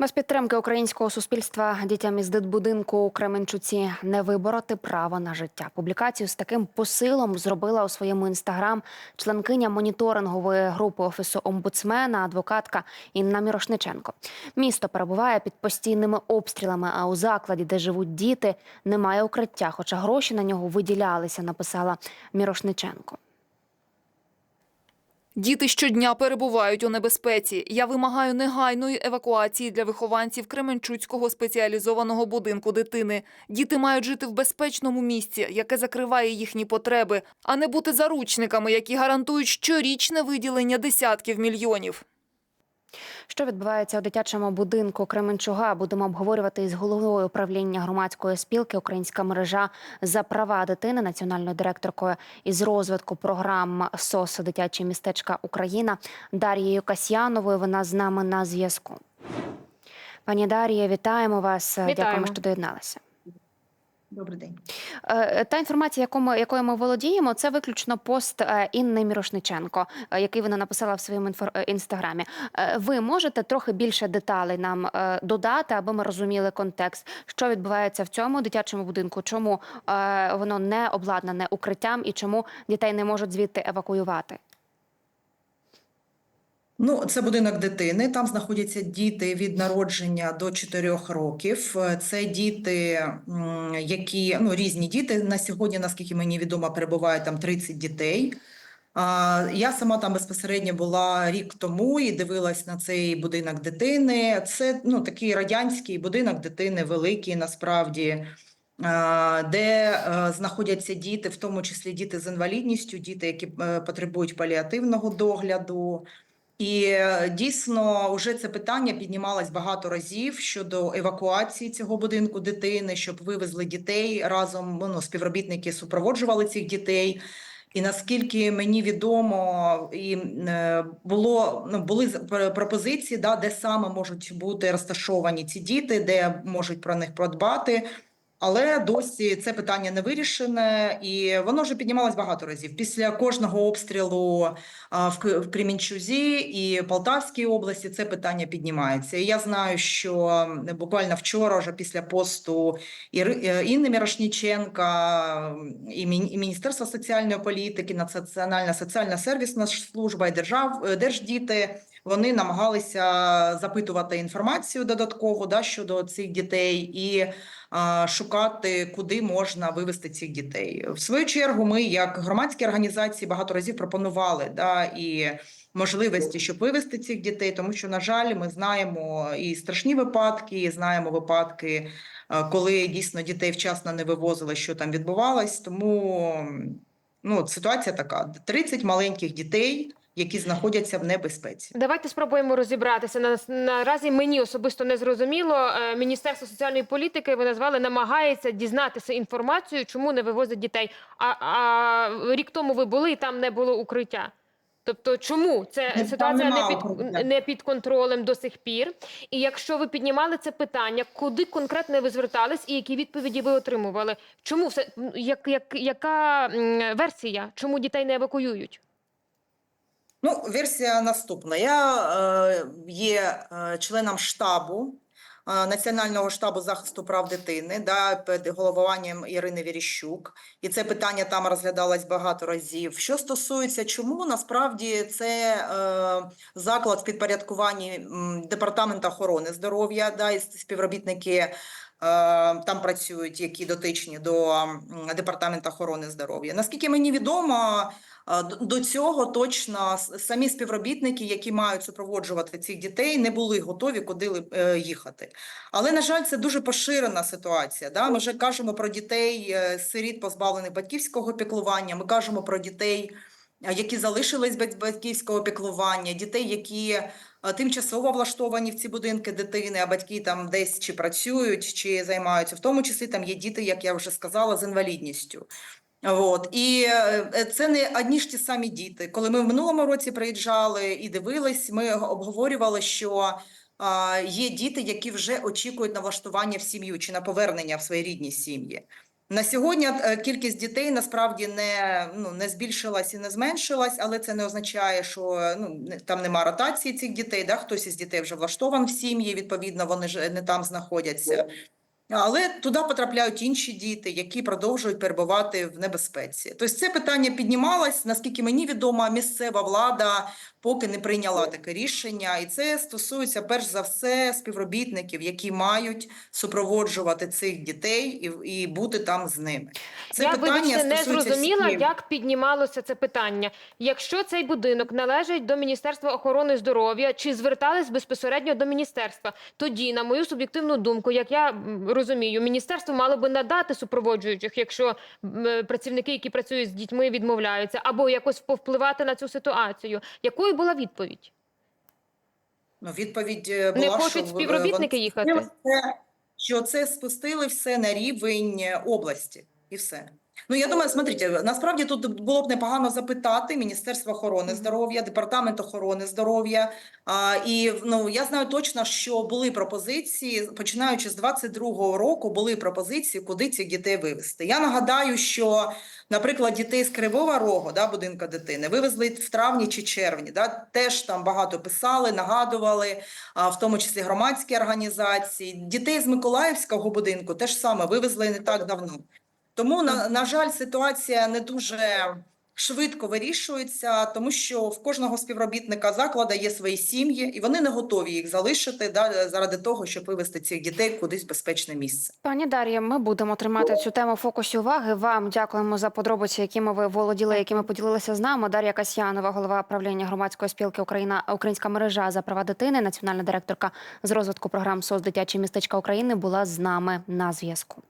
Без підтримки українського суспільства дітям із дитбудинку у Кременчуці не вибороти право на життя. Публікацію з таким посилом зробила у своєму інстаграм членкиня моніторингової групи офісу омбудсмена, адвокатка Інна Мірошниченко. Місто перебуває під постійними обстрілами. А у закладі, де живуть діти, немає укриття. Хоча гроші на нього виділялися, написала Мірошниченко. Діти щодня перебувають у небезпеці. Я вимагаю негайної евакуації для вихованців Кременчуцького спеціалізованого будинку дитини. Діти мають жити в безпечному місці, яке закриває їхні потреби, а не бути заручниками, які гарантують щорічне виділення десятків мільйонів. Що відбувається у дитячому будинку Кременчуга? Будемо обговорювати із головою управління громадської спілки Українська мережа за права дитини, національною директоркою із розвитку програм СОС Дитячі містечка Україна Дар'єю Касьяновою. Вона з нами на зв'язку. Пані Дар'я, вітаємо вас. Дякуємо, що доєдналися. Добрий день. Е, Та інформація, яку ми, якою ми володіємо, це виключно пост е, Інни Мірошниченко, е, який вона написала в своєму е, інстаграмі. Е, Ви можете трохи більше деталей нам е, додати, аби ми розуміли контекст, що відбувається в цьому дитячому будинку, чому е, воно не обладнане укриттям і чому дітей не можуть звідти евакуювати. Ну, це будинок дитини. Там знаходяться діти від народження до 4 років. Е, Це діти, які ну різні діти. На сьогодні, наскільки мені відомо, перебуває там 30 дітей. Я сама там безпосередньо була рік тому і дивилась на цей будинок дитини. Це ну такий радянський будинок дитини, великий насправді. Де е, знаходяться діти, в тому числі діти з інвалідністю, діти, які е, потребують паліативного догляду. І е, дійсно вже це питання піднімалось багато разів щодо евакуації цього будинку дитини, щоб вивезли дітей разом. Ну, співробітники супроводжували цих дітей. І наскільки мені відомо, і е, було ну були пропозиції, да, де саме можуть бути розташовані ці діти, де можуть про них подбати. Але досі це питання не вирішене, і воно вже піднімалось багато разів. Після кожного обстрілу в Кремінчузі і Полтавській області це питання піднімається. І я знаю, що буквально вчора, вже після посту е, Інни Мірошніченка і Міністерства соціальної політики, Національна соціальна сервісна служба і держав е, держдіти. Вони намагалися запитувати інформацію додатково да, щодо цих дітей і а, шукати, куди можна вивести цих дітей. В свою чергу, ми, як громадські організації, багато разів пропонували да, і можливості, щоб вивести цих дітей, тому що, на жаль, ми знаємо і страшні випадки, і знаємо випадки, коли дійсно дітей вчасно не вивозили, що там відбувалось. Тому ну, ситуація така: 30 маленьких дітей, які знаходяться в небезпеці. Давайте спробуємо розібратися. На- Наразі мені особисто не зрозуміло. Е, Міністерство соціальної політики ви назвали намагається дізнатися інформацію, чому не вивозять дітей. А, а рік тому ви були і там не було укриття. Тобто, чому це Там ситуація не під не під контролем до сих пір? І якщо ви піднімали це питання, куди конкретно ви звертались і які відповіді ви отримували? Чому все як, як яка версія? Чому дітей не евакуюють? Ну, версія наступна. Я е, є е, членом штабу е, Національного штабу захисту прав дитини да, під головуванням Ірини Віріщук, і це питання там розглядалось багато разів. Що стосується чому, насправді це е, заклад в підпорядкуванні м, департаменту охорони здоров'я, да, і співробітники там працюють, які дотичні до департаменту охорони здоров'я. Наскільки мені відомо. До цього точно самі співробітники, які мають супроводжувати цих дітей, не були готові куди е, їхати. Але на жаль, це дуже поширена ситуація. Да? Ми вже кажемо про дітей е, сиріт, позбавлених батьківського піклування. Ми кажемо про дітей, е, які залишились без батьківського піклування, дітей, які е, тимчасово влаштовані в ці будинки дитини, а батьки там десь чи працюють, чи займаються. В тому числі там є діти, як я вже сказала, з інвалідністю. От і е, це не одні ж ті самі діти. Коли ми в минулому році приїжджали і дивились, ми обговорювали, що а, є діти, які вже очікують на влаштування в сім'ю чи на повернення в свої рідні сім'ї. На сьогодні е, кількість дітей насправді не, ну, не збільшилась і не зменшилась, але це не означає, що ну, там нема ротації цих дітей. Да? Хтось із дітей вже влаштован в сім'ї, відповідно, вони ж не там знаходяться. Але туди потрапляють інші діти, які продовжують перебувати в небезпеці. Тобто це питання піднімалось, наскільки мені відомо, місцева влада поки не прийняла таке рішення, і це стосується перш за все співробітників, які мають супроводжувати цих дітей і, і бути там з ними. Це я питання вибачте, не зрозуміла, всіх. як піднімалося це питання. Якщо цей будинок належить до Міністерства охорони здоров'я, чи звертались безпосередньо до міністерства, тоді, на мою суб'єктивну думку, як я розумію, міністерство мало би надати супроводжуючих, якщо е, працівники, які працюють з дітьми, відмовляються, або якось повпливати на цю ситуацію. Якою була відповідь? Ну, відповідь е, була, Не хочуть що співробітники вони їхати? що це спустили все на рівень е, області, і все. Ну, я думаю, смотрите, насправді тут було б непогано запитати Міністерство охорони здоров'я, Департамент охорони здоров'я. А, і ну, я знаю точно, що були пропозиції, починаючи з 22-го року, були пропозиції, куди цих дітей вивезти. Я нагадаю, що, наприклад, дітей з Кривого Рогу, да, будинка дитини, вивезли в травні чи червні. Да, теж там багато писали, нагадували, а, в тому числі громадські організації. Дітей з Миколаївського будинку теж саме вивезли не так давно. Тому, на, на жаль, ситуація не дуже швидко вирішується, тому що в кожного співробітника закладу є свої сім'ї, і вони не готові їх залишити да, заради того, щоб вивезти цих дітей кудись в безпечне місце. Пані Дар'я, ми будемо тримати цю тему в фокусі уваги. Вам дякуємо за подробиці, якими ви володіли, якими поділилися з нами. Дар'я Касьянова, голова правління громадської спілки Україна Українська мережа за права дитини, національна директорка з розвитку програм СОС дитячі містечка України, була з нами на зв'язку.